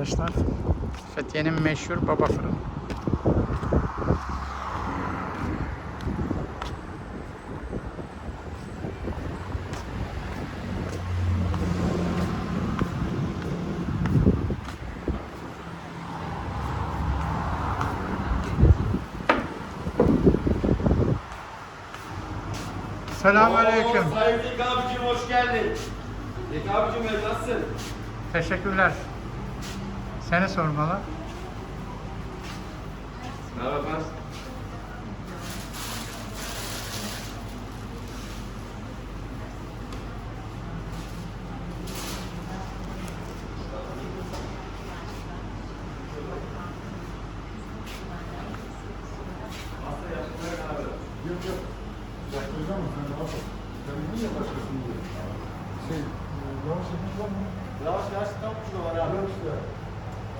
arkadaşlar. Fethiye'nin meşhur baba fırın. Selamünaleyküm. Sayın Zeki abicim hoş geldin. Zeki abicim nasılsın? Teşekkürler. Seni sormalı. Merhaba efendim. Şey, yavaş? Yavaş yavaş tam kilo var abi. Yok işte.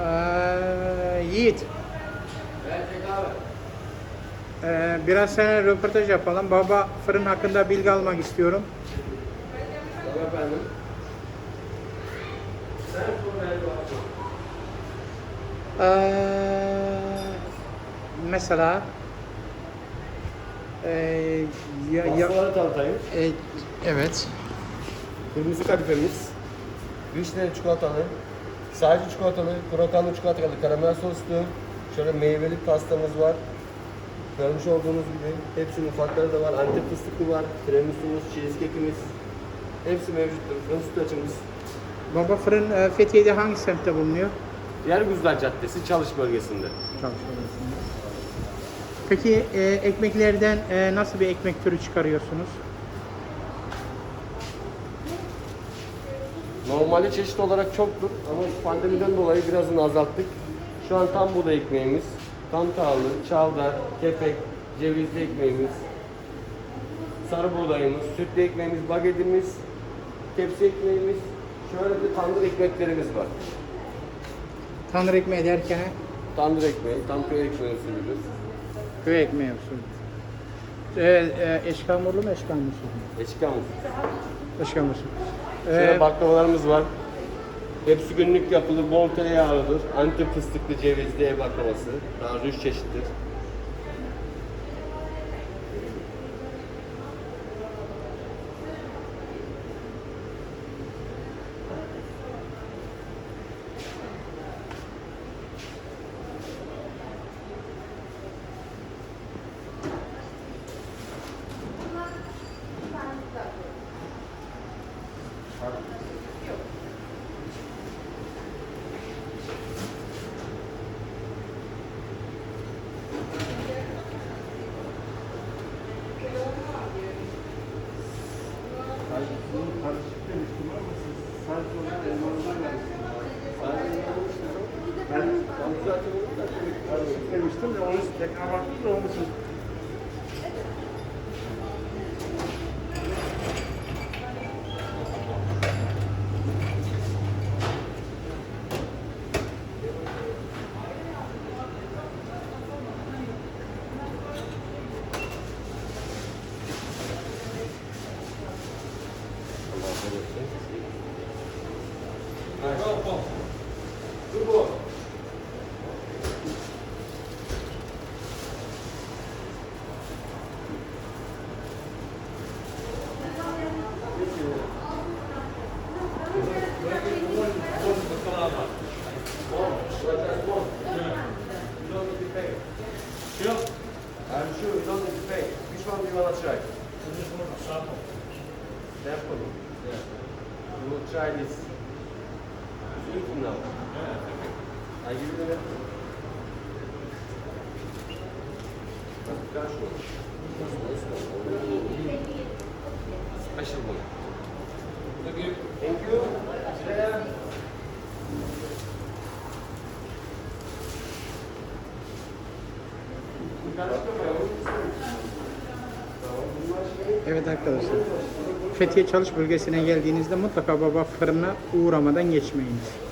Ee, Yiğit, ee, biraz sana röportaj yapalım. Baba fırın hakkında bilgi almak istiyorum. Tamam efendim. Ee, mesela ee, ya, ya, Pastaları tanıtayım. e, evet. Kırmızı kadifemiz, vişneli çikolatalı, sadece çikolatalı, krokanlı çikolatalı, karamel soslu, şöyle meyveli pastamız var. Görmüş olduğunuz gibi hepsinin ufakları da var. Antep fıstıklı var, tiramisumuz, cheesecake'imiz. Hepsi mevcuttur. Fırın sütlaçımız. Baba fırın ee, Fethiye'de hangi semtte bulunuyor? Yergüzler Caddesi, Çalış bölgesinde. Çalışıyorsunuz. Peki ee, ekmeklerden ee, nasıl bir ekmek türü çıkarıyorsunuz? Normalde çeşit olarak çoktur ama pandemiden dolayı birazını azalttık. Şu an tam buğday ekmeğimiz, tam tahıllı, çavdar, kepek, cevizli ekmeğimiz, sarı buğdayımız, sütlü ekmeğimiz, bagetimiz, tepsi ekmeğimiz, şöyle de tandır ekmeklerimiz var. Tanrı ekmeği derken Tandır ekmeği, tam köy ekmeği usulüdür. köy ekmeği usulü. Ee, ee, eşkamurlu mu? Eşkamız. Eşkamlı usulü. Şöyle Ee, baklavalarımız var. Hepsi günlük yapılır, bol tereyağlıdır. Antep fıstıklı cevizli ev baklavası. Daha üç çeşittir. Ben zaten Demiştim de onu tekrar baktım da onun için. Turbo. I'm sure you Chinese try? Sample. Yeah. Now. I. Evet arkadaşlar. Fethiye Çalış bölgesine geldiğinizde mutlaka baba fırına uğramadan geçmeyiniz.